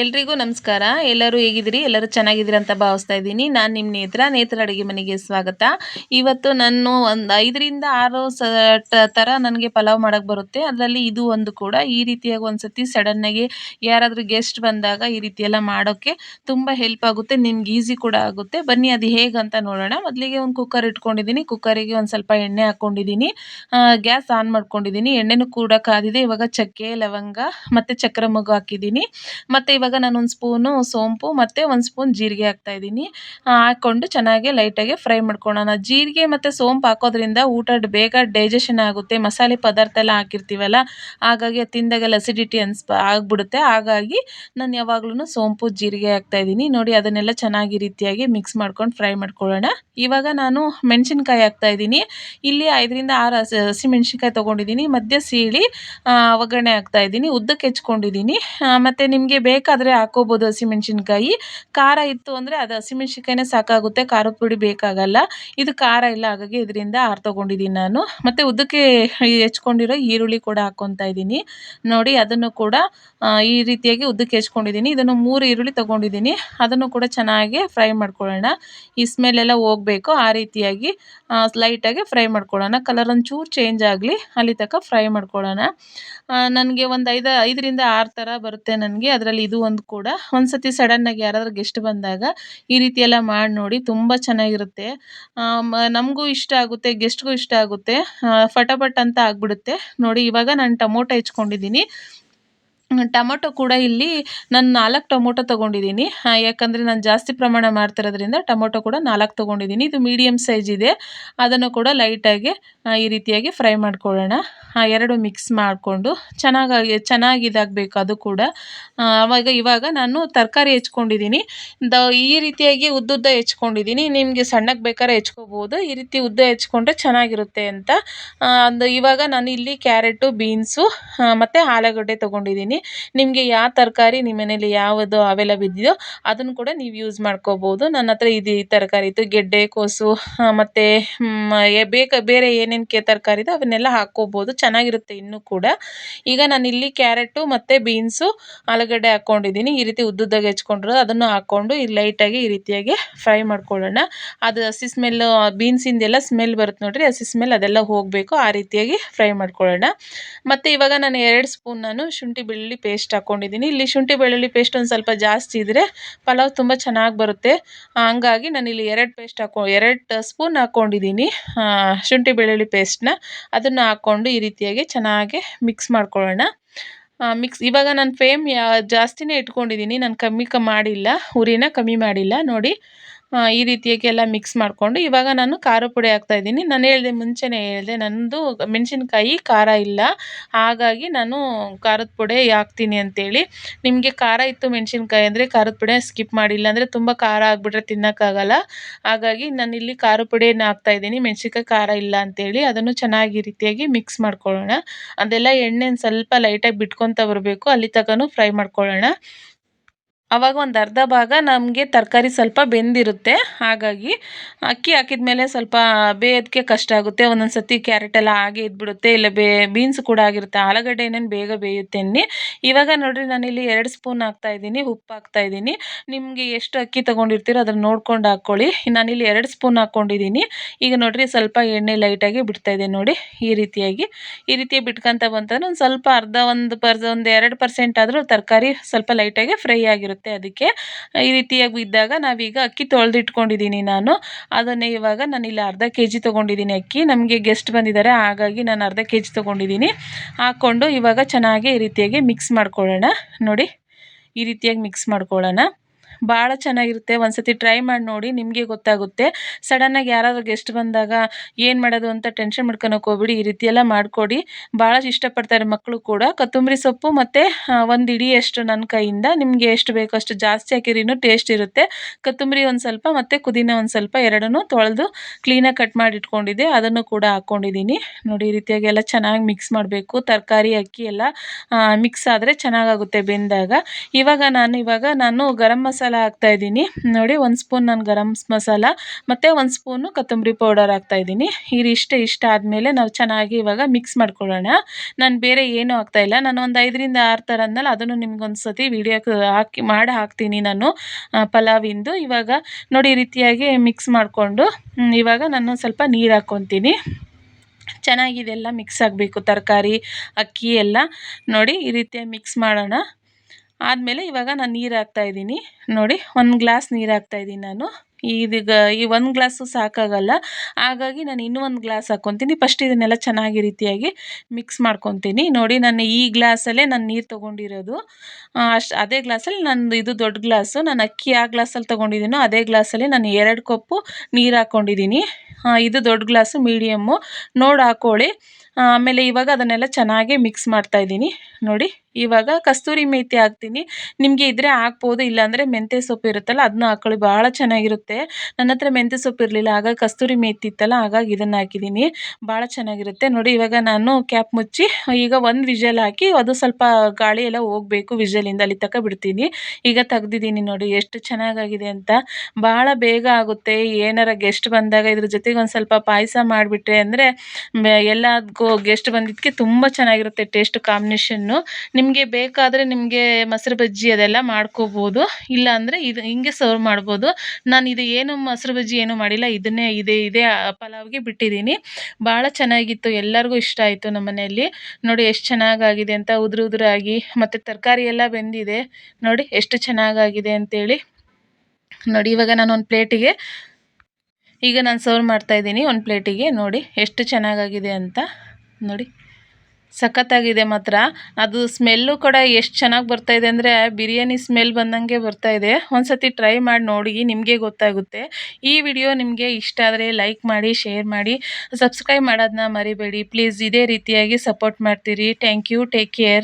ಎಲ್ರಿಗೂ ನಮಸ್ಕಾರ. ಎಲ್ಲರೂ ಹೇಗಿದ್ದೀರಿ? ಎಲ್ಲರೂ ಚೆನ್ನಾಗಿದ್ದೀರಿ ಅಂತ ಭಾವಿಸ್ತಾ ಇದ್ದೀನಿ. ನಾನು ನಿಮ್ಮ ನೇತ್ರ. ನೇತ್ರ ಅಡುಗೆ ಮನೆಗೆ ಸ್ವಾಗತ. ಇವತ್ತು ನಾನು ಒಂದು ಐದರಿಂದ ಆರು ಸ ಥರ ನನಗೆ ಪಲಾವ್ ಮಾಡೋಕ್ಕೆ ಬರುತ್ತೆ. ಅದರಲ್ಲಿ ಇದು ಒಂದು ಕೂಡ. ಈ ರೀತಿಯಾಗಿ ಒಂದು ಸತಿ ಸಡನ್ನಾಗಿ ಯಾರಾದರೂ ಗೆಸ್ಟ್ ಬಂದಾಗ ಈ ರೀತಿಯೆಲ್ಲ ಮಾಡೋಕ್ಕೆ ತುಂಬ ಹೆಲ್ಪ್ ಆಗುತ್ತೆ. ನಿಮ್ಗೆ ಈಸಿ ಕೂಡ ಆಗುತ್ತೆ. ಬನ್ನಿ, ಅದು ಹೇಗಂತ ನೋಡೋಣ. ಮೊದಲಿಗೆ ಒಂದು ಕುಕ್ಕರ್ ಇಟ್ಕೊಂಡಿದ್ದೀನಿ. ಕುಕ್ಕರಿಗೆ ಒಂದು ಸ್ವಲ್ಪ ಎಣ್ಣೆ ಹಾಕ್ಕೊಂಡಿದ್ದೀನಿ ಗ್ಯಾಸ್ ಆನ್ ಮಾಡ್ಕೊಂಡಿದ್ದೀನಿ. ಎಣ್ಣೆನೂ ಕೂಡ ಕಾದಿದೆ. ಇವಾಗ ಚಕ್ಕೆ, ಲವಂಗ ಮತ್ತು ಚಕ್ರ ಮಗು ಹಾಕಿದ್ದೀನಿ. ಮತ್ತು ಇವಾಗ ನಾನು ಒಂದು ಸ್ಪೂನು ಸೋಂಪು ಮತ್ತು ಒಂದು ಸ್ಪೂನ್ ಜೀರಿಗೆ ಹಾಕ್ತಾ ಇದ್ದೀನಿ. ಹಾಕ್ಕೊಂಡು ಚೆನ್ನಾಗಿ ಲೈಟಾಗಿ ಫ್ರೈ ಮಾಡ್ಕೊಳ್ಳೋಣ. ಜೀರಿಗೆ ಮತ್ತು ಸೋಂಪು ಹಾಕೋದ್ರಿಂದ ಊಟ ಬೇಗ ಡೈಜೆಷನ್ ಆಗುತ್ತೆ. ಮಸಾಲೆ ಪದಾರ್ಥ ಎಲ್ಲ ಹಾಕಿರ್ತೀವಲ್ಲ, ಹಾಗಾಗಿ ತಿಂದಾಗ ಅಸಿಡಿಟಿ ಅನ್ಸ್, ಆಗಿಬಿಡುತ್ತೆ. ಹಾಗಾಗಿ ನಾನು ಯಾವಾಗ್ಲೂ ಸೋಂಪು, ಜೀರಿಗೆ ಹಾಕ್ತಾ ಇದ್ದೀನಿ. ನೋಡಿ ಅದನ್ನೆಲ್ಲ ಚೆನ್ನಾಗಿ ರೀತಿಯಾಗಿ ಮಿಕ್ಸ್ ಮಾಡ್ಕೊಂಡು ಫ್ರೈ ಮಾಡ್ಕೊಳ್ಳೋಣ. ಇವಾಗ ನಾನು ಮೆಣಸಿನ್ಕಾಯಿ ಹಾಕ್ತಾ ಇದ್ದೀನಿ. ಇಲ್ಲಿ ಐದರಿಂದ ಆರು ಹಸಿ ಹಸಿಮೆಣ್ಸಿನ್ಕಾಯಿ ತೊಗೊಂಡಿದ್ದೀನಿ. ಮಧ್ಯ ಸೀಳಿ ಒಗ್ಗರಣೆ ಹಾಕ್ತಾ ಇದ್ದೀನಿ. ಉದ್ದಕ್ಕೆ ಹೆಚ್ಕೊಂಡಿದ್ದೀನಿ. ಮತ್ತು ನಿಮಗೆ ಬೇಕಾ ಬೇಕಾದರೆ ಹಾಕೋಬೋದು ಹಸಿಮೆಣ್ಸಿನ್ಕಾಯಿ. ಖಾರ ಇತ್ತು ಅಂದರೆ ಅದು ಹಸಿಮೆಣ್ಸಿನ್ಕಾಯಿನೇ ಸಾಕಾಗುತ್ತೆ ಖಾರದ ಪುಡಿ ಬೇಕಾಗಲ್ಲ. ಇದು ಖಾರ ಇಲ್ಲ, ಹಾಗಾಗಿ ಇದರಿಂದ ಆರು ತೊಗೊಂಡಿದ್ದೀನಿ ನಾನು. ಮತ್ತು ಉದ್ದಕ್ಕೆ ಹೆಚ್ಕೊಂಡಿರೋ ಈರುಳ್ಳಿ ಕೂಡ ಹಾಕ್ಕೊತಾ ಇದ್ದೀನಿ. ನೋಡಿ, ಅದನ್ನು ಕೂಡ ಈ ರೀತಿಯಾಗಿ ಉದ್ದಕ್ಕೆ ಹೆಚ್ಕೊಂಡಿದ್ದೀನಿ. ಇದನ್ನು ಮೂರು ಈರುಳ್ಳಿ ತೊಗೊಂಡಿದ್ದೀನಿ. ಅದನ್ನು ಕೂಡ ಚೆನ್ನಾಗಿ ಫ್ರೈ ಮಾಡ್ಕೊಳ್ಳೋಣ. ಈ ಸ್ಮೆಲ್ಲೆಲ್ಲ ಹೋಗಬೇಕು, ಆ ರೀತಿಯಾಗಿ ಲೈಟಾಗಿ ಫ್ರೈ ಮಾಡ್ಕೊಳ್ಳೋಣ. ಕಲರ್ ಒಂಚೂರು ಚೇಂಜ್ ಆಗಲಿ, ಅಲ್ಲಿ ತನಕ ಫ್ರೈ ಮಾಡ್ಕೊಳ್ಳೋಣ. ನನಗೆ ಒಂದು ಐದು, ಐದರಿಂದ ಆರು ಥರ ಬರುತ್ತೆ ನನಗೆ. ಅದರಲ್ಲಿ ಇದು ಒಂದು ಕೂಡ. ಒಂದು ಸತಿ ಸಡನ್ನಾಗಿ ಯಾರಾದರೂ ಗೆಸ್ಟ್ ಬಂದಾಗ ಈ ರೀತಿ ಎಲ್ಲ ಮಾಡಿ ನೋಡಿ, ತುಂಬ ಚೆನ್ನಾಗಿರುತ್ತೆ. ನಮಗೂ ಇಷ್ಟ ಆಗುತ್ತೆ ಗೆಸ್ಟ್ಗೂ ಇಷ್ಟ ಆಗುತ್ತೆ. ಫಟಾಫಟ್ ಅಂತ ಆಗಿಬಿಡುತ್ತೆ. ನೋಡಿ, ಇವಾಗ ನಾನು ಟೊಮೊಟೊ ಹೆಚ್ಕೊಂಡಿದ್ದೀನಿ. ಟೊಮೊಟೊ ಕೂಡ ಇಲ್ಲಿ ನಾನು ನಾಲ್ಕು ಟೊಮೊಟೊ ತೊಗೊಂಡಿದ್ದೀನಿ ಯಾಕಂದರೆ ನಾನು ಜಾಸ್ತಿ ಪ್ರಮಾಣ ಮಾಡ್ತಿರೋದ್ರಿಂದ ಟೊಮೊಟೊ ಕೂಡ ನಾಲ್ಕು ತೊಗೊಂಡಿದ್ದೀನಿ ಇದು ಮೀಡಿಯಮ್ ಸೈಜ್ ಇದೆ. ಅದನ್ನು ಕೂಡ ಲೈಟಾಗಿ ಈ ರೀತಿಯಾಗಿ ಫ್ರೈ ಮಾಡ್ಕೊಳ್ಳೋಣ. ಎರಡು ಮಿಕ್ಸ್ ಮಾಡಿಕೊಂಡು ಚೆನ್ನಾಗಿ, ಚೆನ್ನಾಗಿದಾಗಬೇಕು ಅದು ಕೂಡ. ಆವಾಗ ಇವಾಗ ನಾನು ತರಕಾರಿ ಹೆಚ್ಕೊಂಡಿದ್ದೀನಿ ದ, ಈ ರೀತಿಯಾಗಿ ಉದ್ದುದ್ದ ಹೆಚ್ಕೊಂಡಿದ್ದೀನಿ ನಿಮಗೆ ಸಣ್ಣಕ್ಕೆ ಬೇಕಾದ್ರೆ ಹೆಚ್ಕೋಬೋದು. ಈ ರೀತಿ ಉದ್ದ ಹೆಚ್ಕೊಂಡ್ರೆ ಚೆನ್ನಾಗಿರುತ್ತೆ ಅಂತ. ಅಂದ, ಇವಾಗ ನಾನು ಇಲ್ಲಿ ಕ್ಯಾರೆಟು ಬೀನ್ಸು ಮತ್ತು ಆಲೂಗಡ್ಡೆ ತೊಗೊಂಡಿದ್ದೀನಿ ನಿಮಗೆ ಯಾವ ತರಕಾರಿ ನಿಮ್ಮ ಮನೇಲಿ ಯಾವುದು ಅವೈಲಬ್ ಇದೆಯೋ ಅದನ್ನು ಕೂಡ ನೀವು ಯೂಸ್ ಮಾಡ್ಕೋಬೋದು. ನನ್ನ ಹತ್ರ ಇದು ಈ ತರಕಾರಿ ಇತ್ತು, ಗೆಡ್ಡೆ, ಕೋಸು ಮತ್ತು ಬೇಕಾ, ಬೇರೆ ಏನೇನು ಕೆ ತರಕಾರಿ ಇದೆ ಅವನ್ನೆಲ್ಲ ಹಾಕ್ಕೋಬೋದು. ಚೆನ್ನಾಗಿರುತ್ತೆ ಇನ್ನೂ ಕೂಡ. ಈಗ ನಾನು ಇಲ್ಲಿ ಕ್ಯಾರೆಟು ಮತ್ತು ಬೀನ್ಸು ಆಲೂಗಡ್ಡೆ ಹಾಕ್ಕೊಂಡಿದ್ದೀನಿ. ಈ ರೀತಿ ಉದ್ದುದ್ದಾಗಿ ಹೆಚ್ಕೊಂಡಿರೋದು ಅದನ್ನು ಹಾಕ್ಕೊಂಡು ಇಲ್ಲಿ ಲೈಟಾಗಿ ಈ ರೀತಿಯಾಗಿ ಫ್ರೈ ಮಾಡ್ಕೊಳ್ಳೋಣ. ಅದು ಹಸಿ ಸ್ಮೆಲ್ಲು ಬೀನ್ಸಿಂದೆಲ್ಲ ಸ್ಮೆಲ್ ಬರುತ್ತೆ ನೋಡಿರಿ, ಹಸಿ ಸ್ಮೆಲ್ ಅದೆಲ್ಲ ಹೋಗಬೇಕು, ಆ ರೀತಿಯಾಗಿ ಫ್ರೈ ಮಾಡ್ಕೊಳ್ಳೋಣ. ಮತ್ತು ಇವಾಗ ನಾನು ಎರಡು ಸ್ಪೂನ್ ನಾನು ಶುಂಠಿ ಬೆಳ್ಳುಳ್ಳಿ ಪೇಸ್ಟ್ ಹಾಕ್ಕೊಂಡಿದ್ದೀನಿ ಇಲ್ಲಿ ಶುಂಠಿ ಬೆಳ್ಳುಳ್ಳಿ ಪೇಸ್ಟ್ ಒಂದು ಸ್ವಲ್ಪ ಜಾಸ್ತಿ ಇದ್ದರೆ ಪಲಾವ್ ತುಂಬ ಚೆನ್ನಾಗಿ ಬರುತ್ತೆ. ಹಂಗಾಗಿ ನಾನು ಇಲ್ಲಿ ಎರಡು ಪೇಸ್ಟ್ ಹಾಕೊ, ಎರಡು ಸ್ಪೂನ್ ಹಾಕ್ಕೊಂಡಿದ್ದೀನಿ ಶುಂಠಿ ಬೆಳ್ಳುಳ್ಳಿ ಪೇಸ್ಟನ್ನ ಅದನ್ನು ಹಾಕ್ಕೊಂಡು ಈ ರೀತಿಯಾಗಿ ಚೆನ್ನಾಗಿ ಮಿಕ್ಸ್ ಮಾಡ್ಕೊಳ್ಳೋಣ. ಮಿಕ್ಸ್ ಇವಾಗ ನಾನು ಫ್ಲೇಮ್ ಯಾ, ಜಾಸ್ತಿನೇ ಇಟ್ಕೊಂಡಿದ್ದೀನಿ. ನಾನು ಕಮ್ಮಿ ಕ ಮಾಡಿಲ್ಲ. ಉರಿನ ಕಮ್ಮಿ ಮಾಡಿಲ್ಲ. ನೋಡಿ. ಈ ರೀತಿಯಾಗಿ ಎಲ್ಲ ಮಿಕ್ಸ್ ಮಾಡಿಕೊಂಡು ಇವಾಗ ನಾನು ಖಾರ ಪುಡಿ ಹಾಕ್ತಾಯಿದ್ದೀನಿ ನಾನು ಹೇಳಿದೆ ಮುಂಚೆನೇ ಹೇಳಿದೆ ನನ್ನದು ಮೆಣಸಿನ್ಕಾಯಿ ಖಾರ ಇಲ್ಲ. ಹಾಗಾಗಿ ನಾನು ಖಾರದ ಪುಡಿ ಹಾಕ್ತೀನಿ ಅಂತೇಳಿ. ನಿಮಗೆ ಖಾರ ಇತ್ತು ಮೆಣಸಿನ್ಕಾಯಿ ಅಂದರೆ ಖಾರದ ಪುಡಿ ಸ್ಕಿಪ್ ಮಾಡಿ ಇಲ್ಲಾಂದರೆ ತುಂಬ ಖಾರ ಆಗಿಬಿಟ್ರೆ ತಿನ್ನೋಕ್ಕಾಗಲ್ಲ. ಹಾಗಾಗಿ ನಾನಿಲ್ಲಿ ಖಾರ ಪುಡಿಯನ್ನು ಹಾಕ್ತಾಯಿದ್ದೀನಿ ಮೆಣಸಿನ್ಕಾಯಿ ಖಾರ ಇಲ್ಲ ಅಂತೇಳಿ ಅದನ್ನು ಚೆನ್ನಾಗಿ ರೀತಿಯಾಗಿ ಮಿಕ್ಸ್ ಮಾಡ್ಕೊಳ್ಳೋಣ. ಅದೆಲ್ಲ ಎಣ್ಣೆನ ಸ್ವಲ್ಪ ಲೈಟಾಗಿ ಬಿಟ್ಕೊತ ಬರಬೇಕು. ಅಲ್ಲಿ ತನಕನೂ ಫ್ರೈ ಮಾಡ್ಕೊಳ್ಳೋಣ. ಆವಾಗ ಒಂದು ಅರ್ಧ ಭಾಗ ನಮಗೆ ತರಕಾರಿ ಸ್ವಲ್ಪ ಬೆಂದಿರುತ್ತೆ. ಹಾಗಾಗಿ ಅಕ್ಕಿ ಹಾಕಿದ ಮೇಲೆ ಸ್ವಲ್ಪ ಬೇಯೋದಕ್ಕೆ ಕಷ್ಟ ಆಗುತ್ತೆ. ಒಂದೊಂದು ಸರ್ತಿ ಕ್ಯಾರೆಟ್ ಎಲ್ಲ ಹಾಗೆ ಇದ್ಬಿಡುತ್ತೆ. ಇಲ್ಲ ಬೇ, ಬೀನ್ಸ್ ಕೂಡ ಆಗಿರುತ್ತೆ. ಆಲೂಗಡ್ಡೆ ಏನೇನು ಬೇಗ ಬೇಯುತ್ತೆ ಅನ್ನಿ. ಇವಾಗ ನೋಡಿರಿ ನಾನಿಲ್ಲಿ ಎರಡು ಸ್ಪೂನ್ ಹಾಕ್ತಾ ಇದ್ದೀನಿ. ಉಪ್ಪು ಹಾಕ್ತಾ ಇದ್ದೀನಿ. ನಿಮಗೆ ಎಷ್ಟು ಅಕ್ಕಿ ತೊಗೊಂಡಿರ್ತೀರೋ ಅದನ್ನು ನೋಡ್ಕೊಂಡು ಹಾಕ್ಕೊಳ್ಳಿ. ನಾನಿಲ್ಲಿ ಎರಡು ಸ್ಪೂನ್ ಹಾಕ್ಕೊಂಡಿದ್ದೀನಿ. ಈಗ ನೋಡಿರಿ ಸ್ವಲ್ಪ ಎಣ್ಣೆ ಲೈಟಾಗಿ ಬಿಡ್ತಾಯಿದೆ ನೋಡಿ ಈ ರೀತಿಯಾಗಿ. ಈ ರೀತಿ ಬಿಟ್ಕೊಂತ ಬಂತಂದ್ರೆ ಒಂದು ಸ್ವಲ್ಪ ಅರ್ಧ, ಒಂದು ಪರ್ ಒಂದು ಎರಡು ಪರ್ಸೆಂಟ್ ಆದರೂ ತರಕಾರಿ ಸ್ವಲ್ಪ ಲೈಟಾಗಿ ಫ್ರೈ ಆಗಿರುತ್ತೆ. ಅದಕ್ಕೆ. ಈ ರೀತಿಯಾಗಿ ಇದ್ದಾಗ ನಾವೀಗ ಅಕ್ಕಿ ತೊಳೆದಿಟ್ಕೊಂಡಿದ್ದೀನಿ ನಾನು. ಅದನ್ನೇ ಇವಾಗ ನಾನು ಇಲ್ಲಿ ಅರ್ಧ ಕೆ ಜಿ ತೊಗೊಂಡಿದ್ದೀನಿ ಅಕ್ಕಿ. ನಮಗೆ ಗೆಸ್ಟ್ ಬಂದಿದ್ದಾರೆ, ಹಾಗಾಗಿ ನಾನು ಅರ್ಧ ಕೆ ಜಿ ತೊಗೊಂಡಿದ್ದೀನಿ. ಹಾಕ್ಕೊಂಡು ಇವಾಗ ಚೆನ್ನಾಗಿ ಈ ರೀತಿಯಾಗಿ ಮಿಕ್ಸ್ ಮಾಡ್ಕೊಳ್ಳೋಣ. ನೋಡಿ, ಈ ರೀತಿಯಾಗಿ ಮಿಕ್ಸ್ ಮಾಡ್ಕೊಳ್ಳೋಣ. ಭಾಳ ಚೆನ್ನಾಗಿರುತ್ತೆ. ಒಂದು ಸತಿ ಟ್ರೈ ಮಾಡಿ ನೋಡಿ ನಿಮಗೆ ಗೊತ್ತಾಗುತ್ತೆ. ಸಡನ್ನಾಗಿ ಯಾರಾದರೂ ಗೆಸ್ಟ್ ಬಂದಾಗ ಏನು ಮಾಡೋದು ಅಂತ ಟೆನ್ಷನ್ ಮಾಡ್ಕೊಳಕ್ಕೆ ಹೋಗ್ಬಿಡಿ. ಈ ರೀತಿ ಎಲ್ಲ ಮಾಡಿಕೊಡಿ. ಭಾಳ ಇಷ್ಟಪಡ್ತಾರೆ ಮಕ್ಕಳು ಕೂಡ. ಕೊತ್ತಂಬರಿ ಸೊಪ್ಪು ಮತ್ತು ಒಂದು ಇಡಿಯಷ್ಟು ನನ್ನ ಕೈಯಿಂದ. ನಿಮಗೆ ಎಷ್ಟು ಬೇಕೋ ಅಷ್ಟು ಜಾಸ್ತಿ ಹಾಕಿರಿನೂ ಟೇಸ್ಟ್ ಇರುತ್ತೆ. ಕೊತ್ತಂಬರಿ ಒಂದು ಸ್ವಲ್ಪ ಮತ್ತು ಪುದೀನ ಒಂದು ಸ್ವಲ್ಪ ಎರಡನ್ನೂ ತೊಳೆದು ಕ್ಲೀನಾಗಿ ಕಟ್ ಮಾಡಿ ಇಟ್ಕೊಂಡಿದ್ದೆ. ಅದನ್ನು ಕೂಡ ಹಾಕ್ಕೊಂಡಿದ್ದೀನಿ ನೋಡಿ, ಈ ರೀತಿಯಾಗಿ ಎಲ್ಲ ಚೆನ್ನಾಗಿ ಮಿಕ್ಸ್ ಮಾಡಬೇಕು. ತರಕಾರಿ, ಅಕ್ಕಿ ಎಲ್ಲ ಮಿಕ್ಸ್ ಆದರೆ ಚೆನ್ನಾಗಾಗುತ್ತೆ ಬೆಂದಾಗ. ಇವಾಗ ನಾನು ಇವಾಗ ನಾನು ಗರಂ ಮಸಾಲ ಮಸಾಲ ಹಾಕ್ತಾಯಿದ್ದೀನಿ ನೋಡಿ, ಒಂದು ಸ್ಪೂನ್ ನಾನು ಗರಂ ಮಸಾಲ, ಮತ್ತು ಒಂದು ಸ್ಪೂನು ಕೊತ್ತಂಬರಿ ಪೌಡರ್ ಹಾಕ್ತಾಯಿದ್ದೀನಿ ಇದು ಇಷ್ಟ ಆದಮೇಲೆ ನಾವು ಚೆನ್ನಾಗಿ ಇವಾಗ ಮಿಕ್ಸ್ ಮಾಡ್ಕೊಳ್ಳೋಣ. ನಾನು ಬೇರೆ ಏನೂ ಹಾಕ್ತಾಯಿಲ್ಲ ನಾನು ಒಂದು ಐದರಿಂದ ಆರು ಥರ ಅಂದಲ್ಲ ಅದನ್ನು ನಿಮ್ಗೊಂದು ಸತಿ ವಿಡಿಯೋಕ್ಕೆ ಹಾಕಿ, ಮಾಡಿ ಹಾಕ್ತೀನಿ ನಾನು ಪಲಾವಿಂದು. ಇವಾಗ ನೋಡಿ, ಈ ರೀತಿಯಾಗಿ ಮಿಕ್ಸ್ ಮಾಡಿಕೊಂಡು ಇವಾಗ ನಾನು ಸ್ವಲ್ಪ ನೀರು ಹಾಕ್ಕೊತೀನಿ. ಚೆನ್ನಾಗಿ ಇದೆಲ್ಲ ಮಿಕ್ಸ್ ಆಗಬೇಕು. ತರಕಾರಿ, ಅಕ್ಕಿ ಎಲ್ಲ ನೋಡಿ, ಈ ರೀತಿಯಾಗಿ ಮಿಕ್ಸ್ ಮಾಡೋಣ. ಆದಮೇಲೆ ಇವಾಗ ನಾನು ನೀರು ಹಾಕ್ತಾಯಿದ್ದೀನಿ ನೋಡಿ, ಒಂದು ಗ್ಲಾಸ್ ನೀರು ಹಾಕ್ತಾಯಿದ್ದೀನಿ ನಾನು. ಇದೀಗ ಈ ಒಂದು ಗ್ಲಾಸು ಸಾಕಾಗಲ್ಲ. ಹಾಗಾಗಿ ನಾನು ಇನ್ನೂ ಒಂದು ಗ್ಲಾಸ್ ಹಾಕ್ಕೊತೀನಿ ಫಸ್ಟ್ ಇದನ್ನೆಲ್ಲ ಚೆನ್ನಾಗಿ ರೀತಿಯಾಗಿ ಮಿಕ್ಸ್ ಮಾಡ್ಕೊತೀನಿ. ನೋಡಿ, ನಾನು ಈ ಗ್ಲಾಸಲ್ಲೇ ನಾನು ನೀರು ತೊಗೊಂಡಿರೋದು. ಅಷ್ಟು, ಅದೇ ಗ್ಲಾಸಲ್ಲಿ ನಂದು ಇದು ದೊಡ್ಡ ಗ್ಲಾಸು. ನಾನು ಅಕ್ಕಿ ಆ ಗ್ಲಾಸಲ್ಲಿ ತೊಗೊಂಡಿದ್ದೀನೋ ಅದೇ ಗ್ಲಾಸಲ್ಲಿ ನಾನು ಎರಡು ಕಪ್ಪು ನೀರು ಹಾಕ್ಕೊಂಡಿದ್ದೀನಿ ಇದು ದೊಡ್ಡ ಗ್ಲಾಸು, ಮೀಡಿಯಮ್ಮು. ನೋಡಿ ಹಾಕ್ಕೊಳ್ಳಿ ಆಮೇಲೆ ಇವಾಗ ಅದನ್ನೆಲ್ಲ ಚೆನ್ನಾಗಿ ಮಿಕ್ಸ್ ಮಾಡ್ತಾಯಿದ್ದೀನಿ ನೋಡಿ. ಇವಾಗ ಕಸ್ತೂರಿ ಮೇಥಿ ಹಾಕ್ತೀನಿ. ನಿಮಗೆ ಇದ್ರೆ ಹಾಕ್ಬೋದು, ಇಲ್ಲಾಂದರೆ ಮೆಂತ್ಯ ಸೊಪ್ಪು ಇರುತ್ತಲ್ಲ ಅದನ್ನ ಹಾಕ್ಕೊಳ್ಳಿ ಭಾಳ ಚೆನ್ನಾಗಿರುತ್ತೆ. ನನ್ನ ಹತ್ರ ಮೆಂತ್ಯ ಸೊಪ್ಪು ಇರಲಿಲ್ಲ ಆಗ ಕಸ್ತೂರಿ ಮೇಥಿ ಇತ್ತಲ್ಲ, ಹಾಗಾಗಿ ಇದನ್ನು ಹಾಕಿದ್ದೀನಿ. ಭಾಳ ಚೆನ್ನಾಗಿರುತ್ತೆ. ನೋಡಿ, ಇವಾಗ ನಾನು ಕ್ಯಾಪ್ ಮುಚ್ಚಿ, ಈಗ ಒಂದು ವಿಷಲ್ ಹಾಕಿ, ಅದು ಸ್ವಲ್ಪ ಗಾಳಿ ಎಲ್ಲ ಹೋಗಬೇಕು ವಿಷಲಿಂದ ಅಲ್ಲಿ ತಕ್ಕ ಬಿಡ್ತೀನಿ. ಈಗ ತೆಗ್ದಿದ್ದೀನಿ ನೋಡಿ, ಎಷ್ಟು ಚೆನ್ನಾಗಾಗಿದೆ ಅಂತ. ಭಾಳ ಬೇಗ ಆಗುತ್ತೆ. ಏನಾರ ಗೆಸ್ಟ್ ಬಂದಾಗ ಇದ್ರ ಜೊತೆಗೆ ಒಂದು ಸ್ವಲ್ಪ ಪಾಯಸ ಮಾಡಿಬಿಟ್ರೆ ಅಂದರೆ ಎಲ್ಲದಕ್ಕೂ ಗೆಸ್ಟ್ ಬಂದಿದ್ದಕ್ಕೆ ತುಂಬ ಚೆನ್ನಾಗಿರುತ್ತೆ ಟೇಸ್ಟ್ ಕಾಂಬಿನೇಷನ್ನು ನಿಮಗೆ ಬೇಕಾದರೆ ನಿಮಗೆ ಮೊಸರು ಬಜ್ಜಿ ಅದೆಲ್ಲ ಮಾಡ್ಕೋಬೋದು. ಇಲ್ಲ ಅಂದರೆ ಇದು ಹಿಂಗೆ ಸರ್ವ್ ಮಾಡ್ಬೋದು. ನಾನು ಇದು ಏನು ಮೊಸರು ಬಜ್ಜಿ ಏನೂ ಮಾಡಿಲ್ಲ, ಇದನ್ನೇ ಇದೇ ಇದೇ ಪಲಾವ್ಗೆ ಬಿಟ್ಟಿದ್ದೀನಿ. ಭಾಳ ಚೆನ್ನಾಗಿತ್ತು, ಎಲ್ಲರಿಗೂ ಇಷ್ಟ ಆಯಿತು ನಮ್ಮ ಮನೆಯಲ್ಲಿ. ನೋಡಿ ಎಷ್ಟು ಚೆನ್ನಾಗಾಗಿದೆ ಅಂತ ಉದುರು ಉದುರಾಗಿ, ಮತ್ತು ತರಕಾರಿ ಎಲ್ಲ ಬೆಂದಿದೆ. ನೋಡಿ ಎಷ್ಟು ಚೆನ್ನಾಗಾಗಿದೆ ಅಂತೇಳಿ. ನೋಡಿ ಇವಾಗ ನಾನು ಒಂದು ಪ್ಲೇಟಿಗೆ, ಈಗ ನಾನು ಸರ್ವ್ ಮಾಡ್ತಾಯಿದ್ದೀನಿ ಒಂದು ಪ್ಲೇಟಿಗೆ. ನೋಡಿ ಎಷ್ಟು ಚೆನ್ನಾಗಾಗಿದೆ ಅಂತ. ನೋಡಿ. ಸಖತ್ತಾಗಿದೆ ಮಾತ್ರ. ಅದು ಸ್ಮೆಲ್ಲು ಕೂಡ ಎಷ್ಟು ಚೆನ್ನಾಗಿ ಬರ್ತಾಯಿದೆ ಅಂದರೆ ಬಿರಿಯಾನಿ ಸ್ಮೆಲ್ ಬಂದಂಗೆ ಬರ್ತಾಯಿದೆ ಒಂದು ಸತಿ ಟ್ರೈ ಮಾಡಿ ನೋಡಿ, ನಿಮಗೆ ಗೊತ್ತಾಗುತ್ತೆ. ಈ ವಿಡಿಯೋ ನಿಮಗೆ ಇಷ್ಟ ಆದರೆ ಲೈಕ್ ಮಾಡಿ, ಶೇರ್ ಮಾಡಿ. ಸಬ್ಸ್ಕ್ರೈಬ್ ಮಾಡೋದನ್ನ ಮರಿಬೇಡಿ. ಪ್ಲೀಸ್ ಇದೇ ರೀತಿಯಾಗಿ ಸಪೋರ್ಟ್ ಮಾಡ್ತೀರಿ. Thank you. Take care.